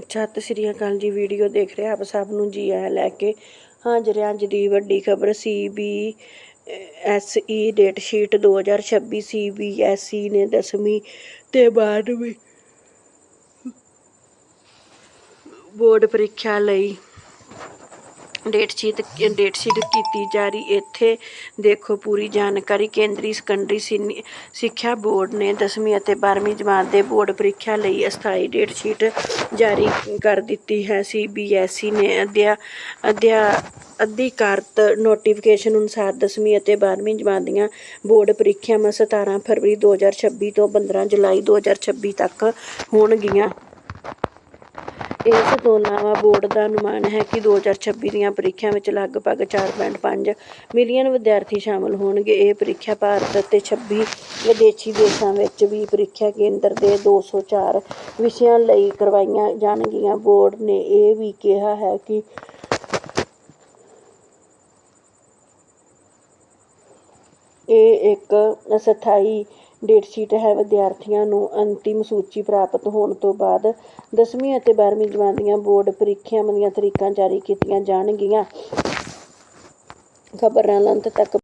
ਸਤਿ ਸ੍ਰੀ ਅਕਾਲ ਜੀ ਵੀਡੀਓ ਦੇਖ ਰਹੇ ਆਪ ਸਭ ਨੂੰ ਜੀ ਆਇਆਂ ਲੈ ਕੇ। ਹਾਜ਼ਰ ਹਾਂ ਅੱਜ ਦੀ ਵੱਡੀ ਖਬਰ C B S E date sheet 2026 C B S E ਨੇ 10ਵੀਂ ਤੇ 12ਵੀਂ ਬੋਰਡ ਪ੍ਰੀਖਿਆ ਲਈ ਡੇਟ ਸ਼ੀਟ ਡੇਟ ਸ਼ੀਟ ਕੀਤੀ ਜਾਰੀ ਇੱਥੇ ਦੇਖੋ ਪੂਰੀ ਜਾਣਕਾਰੀ। ਕੇਂਦਰੀ ਸੈਕੰਡਰੀ ਸੀਨੀ- ਸਿੱਖਿਆ ਬੋਰਡ ਨੇ 10ਵੀਂ ਅਤੇ 12ਵੀਂ ਜਮਾਤ ਦੇ ਬੋਰਡ ਪ੍ਰੀਖਿਆ ਲਈ ਅਸਥਾਈ ਡੇਟ ਸ਼ੀਟ ਜਾਰੀ ਕਰ ਦਿੱਤੀ ਹੈ। ਸੀਬੀਐਸਈ ਨੇ ਅਧਿਆ ਅਧਿਆ, ਅਧਿਕਾਰਤ ਨੋਟੀਫਿਕੇਸ਼ਨ ਅਨੁਸਾਰ 10ਵੀਂ ਅਤੇ 12ਵੀਂ ਜਮਾਤ ਦੀਆਂ ਬੋਰਡ ਪ੍ਰੀਖਿਆਵਾਂ 17 ਫਰਵਰੀ 2026 ਤੋਂ 15 ਜੁਲਾਈ 2026 ਤੱਕ ਹੋਣਗੀਆਂ। ਇਸ ਤੋਂ ਇਲਾਵਾ ਬੋਰਡ ਦਾ ਅਨੁਮਾਨ ਹੈ ਕਿ 2026 ਦੀਆਂ ਪ੍ਰੀਖਿਆ ਵਿੱਚ ਲਗਭਗ 4.5 ਮਿਲੀਅਨ ਵਿਦਿਆਰਥੀ ਸ਼ਾਮਲ ਹੋਣਗੇ। ਇਹ ਪ੍ਰੀਖਿਆ ਭਾਰਤ ਅਤੇ 26 ਵਿਦੇਸ਼ੀ ਦੇਸ਼ਾਂ ਵਿੱਚ ਵੀ ਪ੍ਰੀਖਿਆ ਕੇਂਦਰ ਦੇ 204 ਵਿਸ਼ਿਆਂ ਲਈ ਕਰਵਾਈਆਂ ਜਾਣਗੀਆਂ। ਬੋਰਡ ਨੇ ਇਹ ਵੀ ਕਿਹਾ ਹੈ ਕਿ ਇਹ ਇੱਕ ਅਸਥਾਈ ਡੇਟ ਸ਼ੀਟ ਹੈ ਵਿਦਿਆਰਥੀਆਂ ਨੂੰ ਅੰਤਿਮ ਸੂਚੀ ਪ੍ਰਾਪਤ ਹੋਣ ਤੋਂ ਬਾਅਦ 10ਵੀਂ ਅਤੇ 12ਵੀਂ ਜਮਾਤ ਦੀਆਂ ਬੋਰਡ ਪ੍ਰੀਖਿਆਵਾਂ ਦੀਆਂ ਤਰੀਕਾਂ ਜਾਰੀ ਕੀਤੀਆਂ ਜਾਣਗੀਆਂ। ਖਬਰਾਂ ਅੰਤ ਤੱਕ